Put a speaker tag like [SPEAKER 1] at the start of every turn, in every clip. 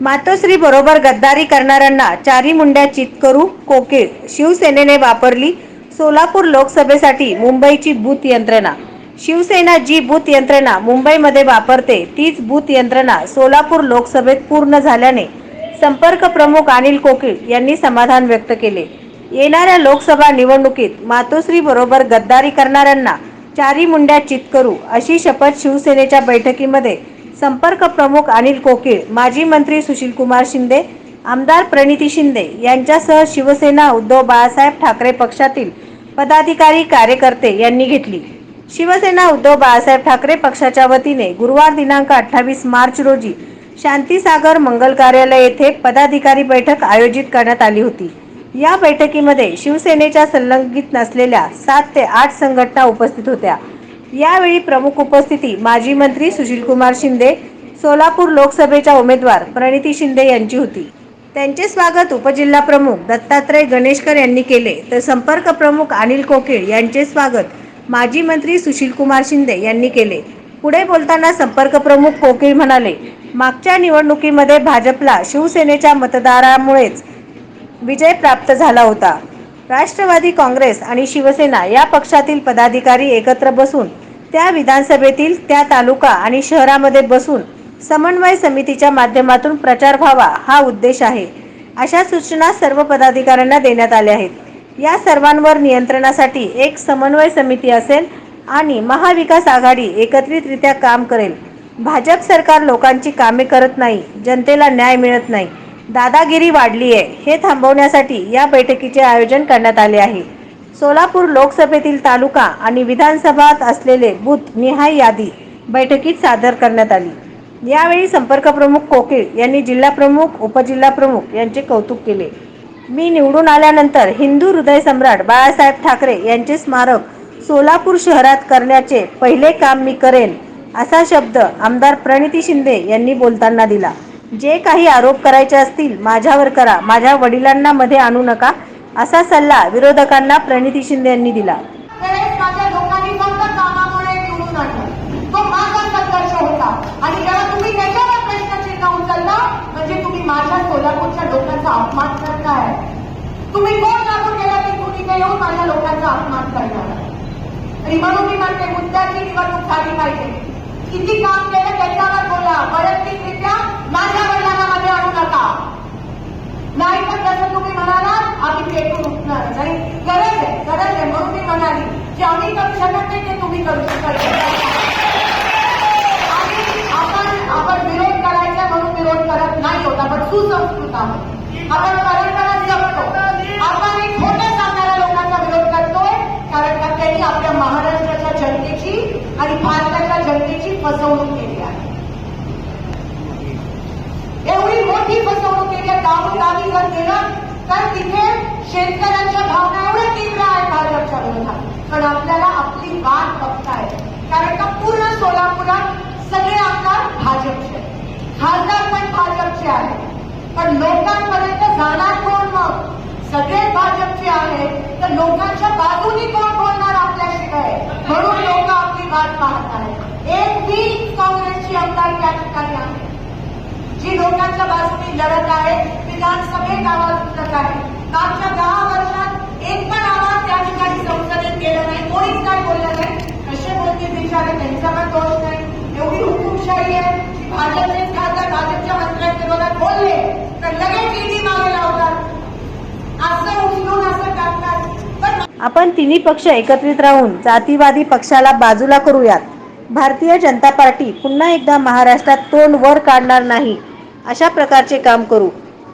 [SPEAKER 1] मातोश्री बरोबर गद्दारी करणाऱ्यांना चारी मुंड्या चित करू कोकीळ शिवसेनेने वापरली सोलापूर लोकसभेसाठी मुंबईची बूथ यंत्रणा. शिवसेना जी बूथ यंत्रणा मुंबईमध्ये वापरते तीच बूथ यंत्रणा सोलापूर लोकसभेत पूर्ण झाल्याने संपर्क प्रमुख अनिल कोकीळ यांनी समाधान व्यक्त केले. येणाऱ्या लोकसभा निवडणुकीत मातोश्री बरोबर गद्दारी करणाऱ्यांना चारी मुंड्या चित करू अशी शपथ शिवसेनेच्या बैठकीमध्ये संपर्क प्रमुख अनिल कोकीळ माजी मंत्री सुशीलकुमार शिंदे आमदार प्रणिती शिंदे यांच्यासह शिवसेना उद्धव बाळासाहेब ठाकरे पक्षातील पदाधिकारी कार्यकर्ते यांनी घेतली. शिवसेना उद्धव बाळासाहेब ठाकरे पक्षाच्या वतीने गुरुवार दिनांक अठ्ठावीस मार्च रोजी शांतीसागर मंगल कार्यालय येथे पदाधिकारी बैठक आयोजित करण्यात आली होती. या बैठकीमध्ये शिवसेनेच्या संलग्नित नसलेल्या सात ते आठ संघटना उपस्थित होत्या. यावेळी प्रमुख उपस्थिती माजी मंत्री सुशीलकुमार शिंदे सोलापूर लोकसभेच्या उमेदवार प्रणिती शिंदे यांची होती. त्यांचे स्वागत उपजिल्हा प्रमुख दत्तात्रय गणेशकर यांनी केले. तर संपर्क प्रमुख अनिल कोकीळ यांचे स्वागत माजी मंत्री सुशीलकुमार शिंदे यांनी केले. पुढे बोलताना संपर्क प्रमुख कोकीळ म्हणाले मागच्या निवडणुकीमध्ये भाजपला शिवसेनेच्या मतदारामुळेच विजय प्राप्त झाला होता. राष्ट्रवादी काँग्रेस आणि शिवसेना या पक्षातील पदाधिकारी एकत्र बसून त्या विधानसभेतील त्या तालुका आणि शहरामध्ये बसून समन्वय समितीच्या माध्यमातून प्रचार व्हावा हा उद्देश आहे. अशा सूचना सर्व पदाधिकाऱ्यांना देण्यात आल्या आहेत. या सर्वांवर नियंत्रणासाठी एक समन्वय समिती असेल आणि महाविकास आघाडी एकत्रितरित्या काम करेल. भाजप सरकार लोकांची कामे करत नाही जनतेला न्याय मिळत नाही. दादागिरी वाढली आहे हे थांबवण्यासाठी या बैठकीचे आयोजन करण्यात आले आहे. सोलापूर लोकसभेतील तालुका आणि विधानसभात असलेले बूथ निहाय यादी बैठकीत सादर करण्यात आली. यावेळी संपर्क प्रमुख कोकीळ यांनी जिल्हा प्रमुख उपजिल्हा प्रमुख यांचे कौतुक केले. मी निवडून आल्यानंतर हिंदू हृदय सम्राट बाळासाहेब ठाकरे यांचे स्मारक सोलापूर शहरात करण्याचे पहिले काम मी करेन असा शब्द आमदार प्रणिती शिंदे यांनी बोलताना दिला. जे काही आरोप करायचे असतील माझ्यावर करा. माझ्या वडिलांना मध्ये आणू नका. असा सल्ला विरोधकांना प्रणिती शिंदे यांनी दिला.
[SPEAKER 2] म्हणजे तुम्ही कोण लागू केला की तुम्ही येऊन माझ्या लोकांचा अपमान करणार? आणि म्हणून मी म्हणते मुद्द्याची निवडणूक झाली पाहिजे. किती काम केलं त्याच्यावर बोला. वैयक्तिकरित्या माझ्या वडिलांना आणू नका नाही पण जसं तुम्ही म्हणालात आम्ही पेटून उठणार नाही. गरज आहे गरज आहे. म्हणून मी म्हणाली की आम्ही करू शकत नाही ते तुम्ही करू शकत आपण आपण विरोध करायचा म्हणून विरोध करत नाही होता पण सुसंस्कृत आहोत. आपण परंपरा जपतो आपण एक खोटं सांगणाऱ्या लोकांचा विरोध करतोय कारण का त्यांनी आपल्या महाराष्ट्राच्या जनतेची आणि भारताच्या जनतेची फसवणूक केली आहे एवढी मोठी फसवणूक केली आहे गावोगावी जर गेलं तर तिथे शेतकऱ्यांच्या भावना एवढ्या तीव्र आहेत भाजपच्या विरोधात पण आपल्याला आपली वाट बघताय. कारण का पूर्ण सोलापुरात सगळे आमदार भाजपचे आहेत. खासदार पण भाजपचे आहेत. पण लोकांपर्यंत जाणार कोण मग? सगळे भाजपचे आहेत. तर लोकांच्या बाजूनी कोण बोलणार आपल्याशिवाय? म्हणून लोक आपली वाट पाहत आहेत. एक ती काँग्रेसची आमदार या ठिकाणी आहे. जी लोकांच्या बाजूनी लढत आहे विधानसभेत आवाज मागच्या दहा वर्षात एक पण आवाज त्या ठिकाणी संसदेत गेला नाही. कोणीच काय बोललं नाही. कसे बोलते बिचारे त्यांचा पण दोष नाही. एवढी हुकुमशाही आहे. भाजपचे खासदार भाजपच्या मंत्र्यांविरोधात बोलले तर लगेच ईडी मागे लावतात. असं उचलून असं करतात
[SPEAKER 1] आपण तिन्ही पक्ष एकत्रित राहून जातीवादी पक्षाला बाजूला करूयात. भारतीय जनता पार्टी पुन्हा एकदा महाराष्ट्रात तोंड वर काढणार नाही. अशा प्रकारचे काम करू.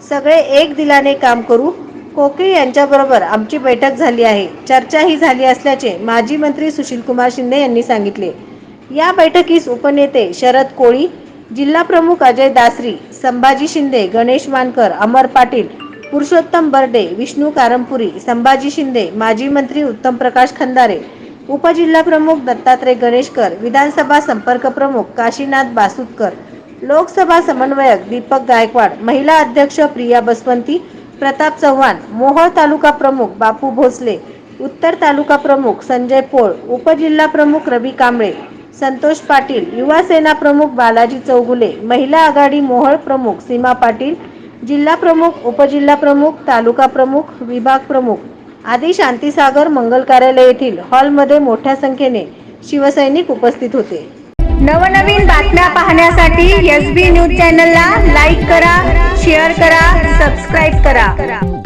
[SPEAKER 1] सगळे एक दिलाने काम करू. कोकीळ यांच्याबरोबर आमची बैठक झाली आहे. चर्चाही झाली असल्याचे माजी मंत्री सुशीलकुमार शिंदे यांनी सांगितले. या बैठकीस उपनेते शरद कोळी जिल्हा प्रमुख अजय दासरी संभाजी शिंदे गणेश मानकर अमर पाटील पुरुषोत्तम बर्डे विष्णू कारमपुरी संभाजी शिंदे माजी मंत्री उत्तम प्रकाश खंदारे उपजिल्हा प्रमुख दत्तात्रय गणेशकर विधानसभा संपर्क प्रमुख काशीनाथ बासुतकर लोकसभा समन्वयक दीपक गायकवाड महिला अध्यक्ष प्रिया बसवंती प्रताप चव्हाण मोहोळ तालुका प्रमुख बापू भोसले उत्तर तालुका प्रमुख संजय पोळ उपजिल्हा प्रमुख रवी कांबळे संतोष पाटील युवा सेना प्रमुख बालाजी चौगुले महिला आघाडी मोहोळ प्रमुख सीमा पाटील जिल्हा प्रमुख उपजिल्हा प्रमुख तालुका प्रमुख विभाग प्रमुख आदी शांतीसागर मंगल कार्यालय येथील हॉलमध्ये मोठ्या संख्येने शिवसैनिक उपस्थित होते. नवनवीन बातम्या पाहण्यासाठी एस बी न्यूज चॅनलला लाईक करा शेअर करा सबस्क्राईब करा.